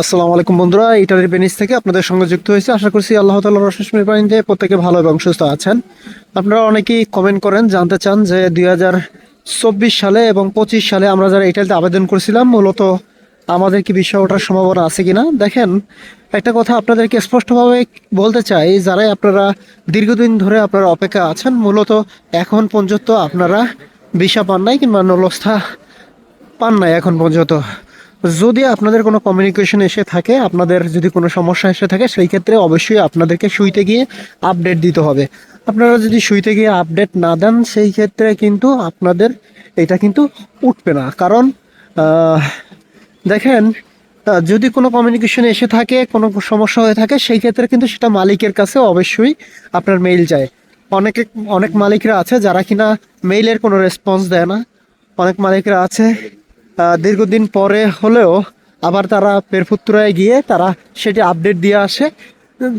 আসসালামু আলাইকুম বন্ধুরা, ইটালির পেনিস থেকে আপনাদের সঙ্গে যুক্ত হয়েছে। আশা করছি আল্লাহ তাল্লাহ রসমের পানিতে প্রত্যেকে ভালো এবং সুস্থ আছেন। আপনারা অনেকেই কমেন্ট করেন, জানতে চান যে দুই চব্বিশ সালে এবং পঁচিশ সালে আমরা যারা ইটালিতে আবেদন করেছিলাম, মূলত আমাদের কি বিষয় ওঠার সম্ভাবনা আছে কিনা? দেখেন, একটা কথা আপনাদেরকে স্পষ্টভাবে বলতে চাই, যারাই আপনারা দীর্ঘদিন ধরে আপনারা অপেক্ষা আছেন, মূলত এখন পর্যন্ত আপনারা ভিসা পান নাই কিংবা নলস্থা পান নাই এখন পর্যন্ত। যদি আপনাদের কোনো কমিউনিকেশন এসে থাকে, আপনাদের যদি কোনো সমস্যা এসে থাকে, সেই ক্ষেত্রে অবশ্যই আপনাদেরকে শুইতে গিয়ে আপডেট দিতে হবে। আপনারা যদি শুইতে গিয়ে আপডেট না দেন, সেই ক্ষেত্রে কিন্তু আপনাদের এটা কিন্তু উঠবে না। কারণ দেখেন যদি কোনো কমিউনিকেশন এসে থাকে, কোনো সমস্যা হয়ে থাকে, সেই ক্ষেত্রে কিন্তু সেটা মালিকের কাছে অবশ্যই আপনার মেইল যায়। অনেকে, অনেক মালিকরা আছে যারা কিনা মেইলের কোনো রেসপন্স দেয় না। অনেক মালিকরা আছে দীর্ঘদিন পরে হলেও আবার তারা পেরফুত্তরায় গিয়ে তারা সেটি আপডেট দিয়ে আসে।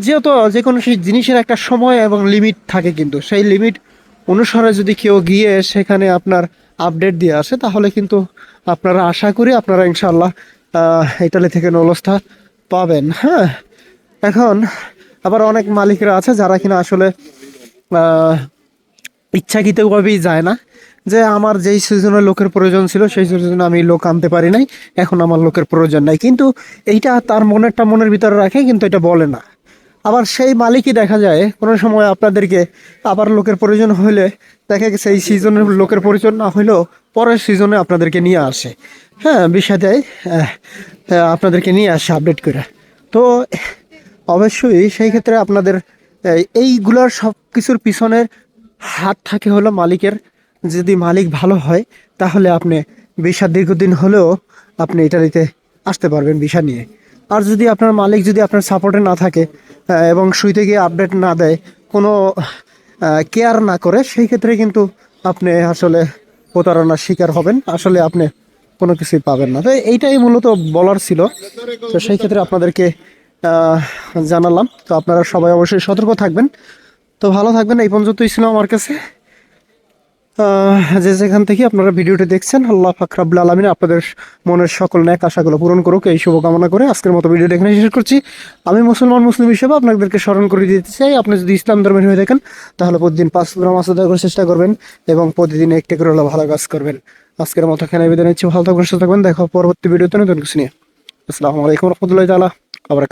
যেহেতু যে কোনো সেই জিনিসের একটা সময় এবং লিমিট থাকে কিন্তু। সেই লিমিট অনুসারে যদি কেউ গিয়ে সেখানে আপনার আপডেট দিয়ে আসে, তাহলে কিন্তু আপনারা আশা করি আপনারা ইনশাল্লাহ ইটালি থেকে নলস্থা পাবেন। হ্যাঁ এখন আবার অনেক মালিকরা আছে যারা কিনা আসলে ইচ্ছাকৃতভাবেই যায় না। যে আমার যেই সিজনে লোকের প্রয়োজন ছিল, সেই সিজনে আমি লোক আনতে পারি নাই। এখন আমার লোকের প্রয়োজন নাই। কিন্তু এইটা তার মনেরটা মনের ভিতরে রাখে, কিন্তু এটা বলে না। আবার সেই মালিকই দেখা যায়, কোনো সময় আপনাদেরকে আবার লোকের প্রয়োজন হলে দেখা গেছে এই সিজনের লোকের প্রয়োজন না হলেও পরের সিজনে আপনাদেরকে নিয়ে আসে। হ্যাঁ বিষয় দেয় আপনাদেরকে নিয়ে আসে আপডেট করে। তো অবশ্যই সেই ক্ষেত্রে আপনাদের এই- এইগুলার সব কিছুর পিছনের হাত থাকে হলো মালিকের। যদি মালিক ভালো হয়, তাহলে আপনি ভিসা দীর্ঘদিন হলেও আপনি ইটালিতে আসতে পারবেন ভিসা নিয়ে। আর যদি আপনার মালিক যদি আপনার সাপোর্টে না থাকে এবং শুইতে গিয়ে আপডেট না দেয়, কোনো কেয়ার না করে, সেই ক্ষেত্রে কিন্তু আপনি আসলে প্রতারণার শিকার হবেন। আসলে আপনি কোনো কিছুই পাবেন না। তো এইটাই মূলত বলার ছিল। তো সেই ক্ষেত্রে আপনাদেরকে জানালাম। তো আপনারা সবাই অবশ্যই সতর্ক থাকবেন। তো ভালো থাকবেন। এই পর্যন্তই ছিল আমার কাছে। যে যেখান থেকে আপনারা ভিডিওটি দেখছেন, আল্লাহ ফাকরাবুল আলমিন আপনাদের মনের সকল ন্যাক আশাগুলো পূরণ করুক, এই শুভকামনা করে আজকের মতো ভিডিও দেখানো শেষ করছি। আমি মুসলমান মুসলিম হিসেবে আপনাদেরকে স্মরণ করে দিতে চাই, আপনি যদি ইসলাম ধর্মের হয়ে থাকেন, তাহলে প্রতিদিন পাঁচ গ্রাম আসাদা করার চেষ্টা করবেন এবং প্রতিদিন একটি করে ভালো কাজ করবেন। আজকের মতো খেলা বিদায় নিচ্ছি, ভালো থাকবেন সুস্থ থাকবেন দেখো পরবর্তী ভিডিওতে নতুন কিছু নিয়ে। আসসালামু আলাইকুম রহমতুল্লাহ তালা আবার